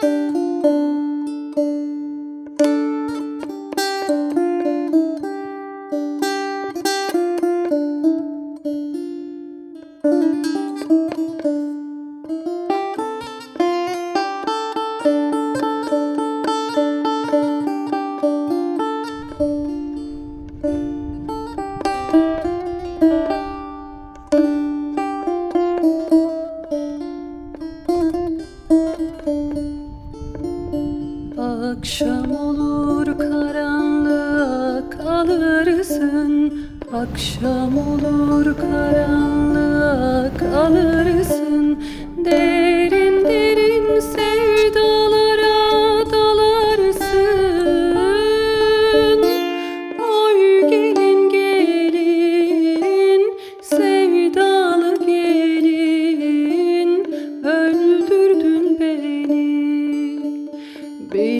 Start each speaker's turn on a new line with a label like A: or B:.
A: thank you Akşam olur karanlığa kalırsın. Akşam olur karanlığa